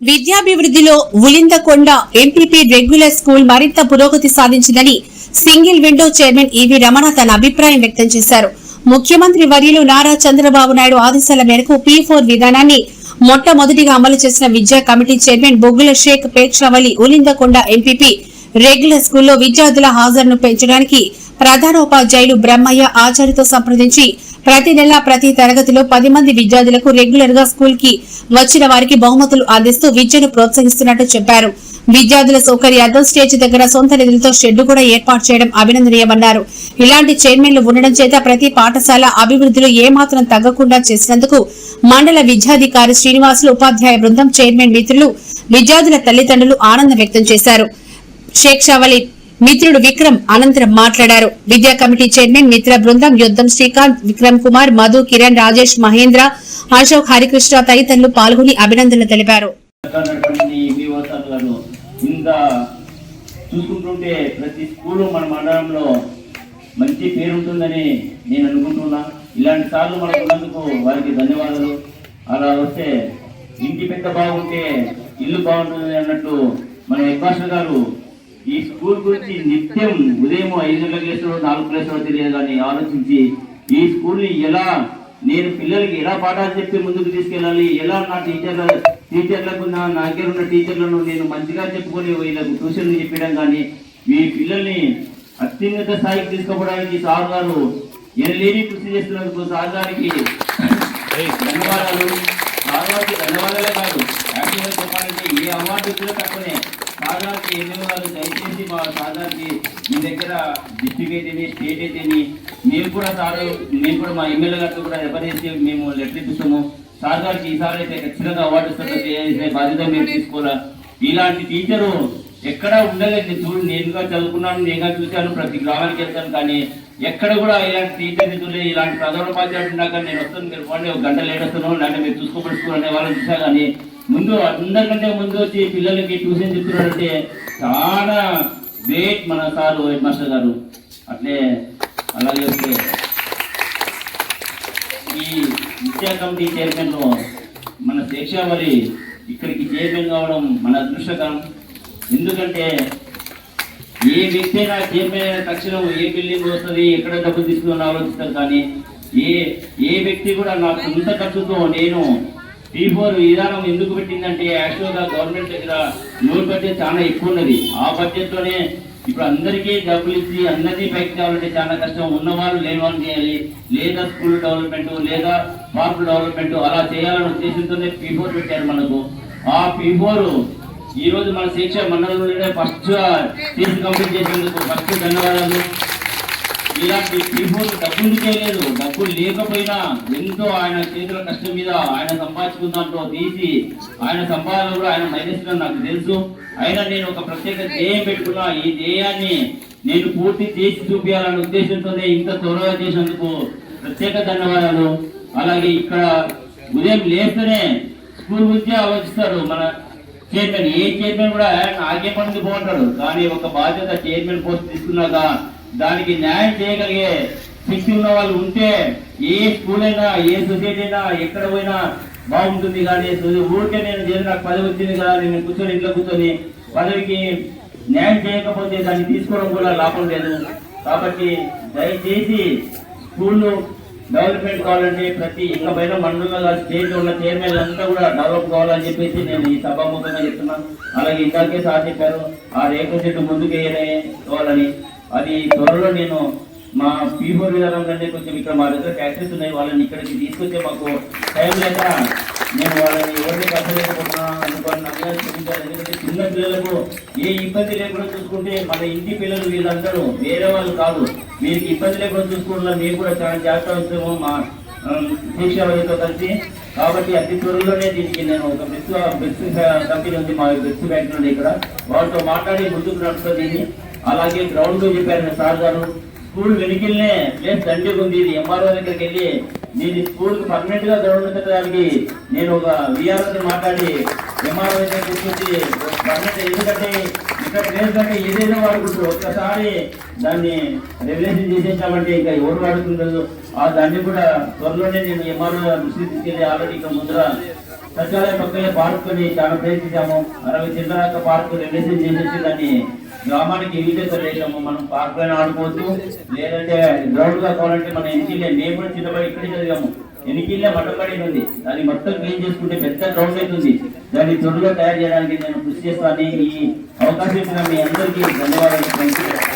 విద్యాభివృద్ధిలో Ulindakonda MPP regular school మరింత పురోగతి సాధించిందని single window chairman EV Ramana తన అభిప్రాయం వ్యక్తం చేశారు. ముఖ్యమంత్రి వర్యులు నారా చంద్రబాబు నాయుడు ఆదేశాల మేరకు పీ ఫోర్ విధానాన్ని మొట్టమొదటిగా అమలు చేసిన విద్యా committee chairman Boggula Shaik Pekshavali Ulindakonda MPP regular స్కూల్లో విద్యార్థుల హాజరును పెంచడానికి ప్రధానోపాధ్యాయులు బ్రహ్మయ్య ఆచార్యతో సంప్రదించి ప్రతి నెల ప్రతి తరగతిలో పది మంది విద్యార్థులకు రెగ్యులర్గా స్కూల్కి వచ్చిన వారికి బహుమతులు అందిస్తూ విద్యను ప్రోత్సహిస్తున్నట్టు చెప్పారు. విద్యార్థుల సౌకర్యార్థం స్టేజ్ దగ్గర సొంత నిధులతో షెడ్డు కూడా ఏర్పాటు చేయడం అభినందనీయమన్నారు. ఇలాంటి చైర్మన్లు ఉండడం చేత ప్రతి పాఠశాల అభివృద్ధిలో ఏమాత్రం తగ్గకుండా చేసినందుకు మండల విద్యాధికారి శ్రీనివాసులు ఉపాధ్యాయ బృందం చైర్మన్ మిత్రులు విద్యార్థుల తల్లిదండ్రులు ఆనందం వ్యక్తం చేశారు. షేక్షావలి మిత్రుడు విక్రమ్ అనంతరం మాట్లాడారు. విద్యా కమిటీ చైర్మన్ మిత్ర బృందం యుద్ధం శ్రీకాంత్ విక్రమ్ కుమార్ మధు కిరణ్ రాజేష్ మహేంద్ర అశోక్ హరికృష్ణ తదితరులు పాల్గొని అభినందనలు తెలిపారు. చూసుకుంటుంటే ప్రతి స్కూలు మన మండలంలో మంచి పేరు ఉంటుందని నేను అనుకుంటున్నా. ఇలాంటి సార్లు మనకు ఉన్నందుకు వారికి ధన్యవాదాలు. అలా వస్తే ఇంటి పెద్ద బాగుంటే ఇల్లు బాగుంటుంది అన్నట్టు మన హెడ్ మాస్టర్ గారు ఈ స్కూల్ గురించి నిత్యం ఉదయం ఐదు గంటలకు నాలుగు లేస్తాడో తెలియదు కానీ ఆలోచించి ఈ స్కూల్ని ఎలా నేను పిల్లలకి ఎలా పాఠాలు చెప్పి ముందుకు తీసుకెళ్ళాలి ఎలా నా టీచర్ల టీచర్లకు నా నా దగ్గర ఉన్న టీచర్లను నేను మంచిగా చెప్పుకొని వీళ్ళకు ట్యూషన్ చెప్పడం కానీ మీ పిల్లల్ని అత్యున్నత స్థాయికి తీసుకోవడానికి సార్ గారు ఎనలేని కృషి చేస్తున్నందుకు సార్ గారికి ధన్యవాదాలు. సార్ గారికి ధన్యవాదాలే కాదు యాక్చువల్గా చెప్పాలంటే ఏ అవార్డు కూడా తక్కువనే. సార్ గారికి దయచేసి మా సార్ మీ దగ్గర డిస్ట్రిక్ట్ అయితేనే స్టేట్ అయితేనే మేము కూడా సార్ మేము కూడా మా ఎమ్మెల్యే గారితో కూడా రిఫర్ చేసి మేము లెటర్ ఇప్పిస్తాము. సార్ గారికి ఈసారి అయితే ఖచ్చితంగా అవార్డు ఇస్తారు చేసే బాధ్యత మీరు తీసుకోవాలా? ఇలాంటి టీచరు ఎక్కడా ఉండలేదు చూడు నేనుగా చదువుకున్నాను నేనుగా చూశాను ప్రతి గ్రామానికి వెళ్తాను కానీ ఎక్కడ కూడా ఇలాంటి టీచర్ చూడలేదు ఇలాంటి ప్రధానోపాధ్యాయుడు ఉన్నాక నేను వస్తాను మీరు పోండి ఒక గంట లేట్ వస్తాను లేదంటే మీరు చూసుకోబడుచుకోరు అనే వాళ్ళని చూసా కానీ ముందు అందరికంటే ముందు వచ్చి పిల్లలకి ట్యూషన్ చెప్తున్నారంటే చాలా గ్రేట్ మన సారు హెడ్ మాస్టర్ గారు. అట్లే అలాగే వస్తే ఈ విద్యా కమిటీ చైర్మన్ మన శేషావళి ఇక్కడికి చైర్మన్ కావడం మన అదృష్టకరం. ఎందుకంటే ఏ వ్యక్తి అయినా చైర్మన్ తక్షణం ఏ బిల్డింగ్ వస్తుంది ఎక్కడ డబ్బులు తీసుకుని ఆలోచిస్తారు కానీ ఏ ఏ వ్యక్తి కూడా నా సొంత ఖర్చుతో నేను టీ ఫోర్ విధానం ఎందుకు పెట్టిందంటే యాక్చువల్గా గవర్నమెంట్ దగ్గర లోన్ బడ్జెట్ చాలా ఎక్కువ ఉన్నది. ఆ బడ్జెట్లోనే ఇప్పుడు అందరికీ డబ్బులు ఇచ్చి అందరినీ పైకి కావాలంటే చాలా కష్టం. ఉన్నవాళ్ళు లేని వాళ్ళు చేయాలి. లేదా స్కూల్ డెవలప్మెంట్ లేదా పార్క్ డెవలప్మెంట్ అలా చేయాలనే ఉద్దేశంతోనే పీ ఫోర్ పెట్టారు మనకు. ఆ పీ ఫోర్ ఈ రోజు మన శిక్ష మండలంలోనే ఫస్ట్ చేసి కంప్లీట్ చేసేందుకు ఫస్ట్ ధన్యవాదాలు. ఇలాంటి పీపుల్ డబ్బులు చేయలేదు డబ్బులు లేకపోయినా ఎంతో ఆయన చేతుల కష్టం మీద ఆయన సంపాదించుకున్న దాంట్లో తీసి ఆయన సంపాదన కూడా ఆయన మైనస్ నాకు తెలుసు. అయినా నేను ఒక ప్రత్యేక ధ్యేయం పెట్టుకున్నా. ఈ ధ్యేయాన్ని నేను పూర్తి చేసి చూపించాలనే ఉద్దేశంతోనే ఇంత త్వరగా చేసినందుకు ప్రత్యేక ధన్యవాదాలు. అలాగే ఇక్కడ ఉదయం లేస్తేనే స్కూల్ గురించి ఆలోచిస్తారు. మన చైర్మన్ ఏ చైర్మన్ కూడా నాకే పనికి పోంటాడు కానీ ఒక బాధ్యత చైర్మన్ పోస్ట్ తీసుకున్నాక దానికి న్యాయం చేయగలిగే శక్తి ఉన్న వాళ్ళు ఉంటే ఏ స్కూల్ అయినా ఏ సొసైటీ అయినా ఎక్కడ పోయినా బాగుంటుంది. కానీ ఊరికే నేను చేసి నాకు పదవి వచ్చింది కదా నేను కూర్చొని ఇంట్లో కూర్చొని పదవికి న్యాయం చేయకపోతే దాన్ని తీసుకోవడం కూడా లాభం లేదు. కాబట్టి దయచేసి స్కూళ్ళు డెవలప్మెంట్ కావాలంటే ప్రతి ఇంకా పైన మండలంలో స్టేట్ ఉన్న చైర్మన్ అంతా కూడా డెవలప్ కావాలని చెప్పేసి నేను ఈ సభాముఖంగా చెప్తున్నాను. అలాగే ఇందాకే సాధించారు ఆ రేఖ చెట్టు ముందుకు వేయనే అది త్వరలో నేను మా పీఫోర్ విధానం కంటే కొంచెం ఇక్కడ మా దగ్గర ఫ్యాక్టరీస్ ఉన్నాయి వాళ్ళని ఇక్కడికి తీసుకొచ్చే మాకు టైం లేక నేను వాళ్ళని ఎవరిని కట్టలేకపోతున్నా అనుకోని నాకు చూపించాలి. ఎందుకంటే చిన్న పిల్లలకు ఏ ఇబ్బంది లేకుండా చూసుకుంటే మన ఇంటి పిల్లలు వీళ్ళందరూ వేరే వాళ్ళు కాదు. వీరికి ఇబ్బంది లేకుండా చూసుకుంటున్నా మేము కూడా చాలా జాగ్రత్త వస్తాము మా శిక్షావధితో కలిసి. కాబట్టి అతి త్వరలోనే దీనికి నేను ఒక బెస్ట్ బెస్ట్ కంపెనీ ఉంది మా బెస్ట్ బ్యాంక్ నుండి ఇక్కడ. వాళ్ళతో మాట్లాడి ముందుకు నడుస్తుంది అలాగే గ్రౌండ్ చెప్పారు సార్ గారు. స్కూల్ వెనుకల్నే ప్లేస్ దండిగా ఉంది ఇది ఎంఆర్ఓ దగ్గరికి వెళ్ళి నేను స్కూల్కి పర్మనెంట్గా నేను ఒక విఆర్ఓ మాట్లాడి ఎంఆర్ఓ దగ్గర తీసుకొచ్చి పర్మనెంట్ ఎందుకంటే ఇక్కడ ప్లేస్ కంటే ఏదైనా వాడుకుంటారు ఒక్కసారి దాన్ని రెగ్యులేషన్ చేసేసామంటే ఇంకా ఎవరు వాడుకుంటారు? ఆ దాన్ని కూడా త్వరలోనే నేను ఎంఆర్ఓ దృష్టి తీసుకెళ్ళి ఆల్రెడీ ఇక్కడ ముందర సచివాలయం పక్కనే పార్కుని చాలా ప్రయత్నించాము. అరవై చిల్లరాక పార్కు రెగ్యులేషన్ చేసేసి దాన్ని గ్రామానికి ఇల్లు లేసాము మనం పార్క్ పైన ఆడుకోవచ్చు లేదంటే గ్రౌండ్గా కావాలంటే మనం ఎన్నికలే మేము కూడా చిన్నపడి ఇక్కడే చదివాము. ఎన్నికలే మట్టపడి ఉంది. దాన్ని మొత్తం క్లీన్ చేసుకుంటే పెద్ద గ్రౌండ్ అవుతుంది దాన్ని త్వరగా తయారు చేయడానికి నేను కృషి చేస్తాను ఈ అవకాశం ఇచ్చిన మీ అందరికీ ధన్యవాదాలు.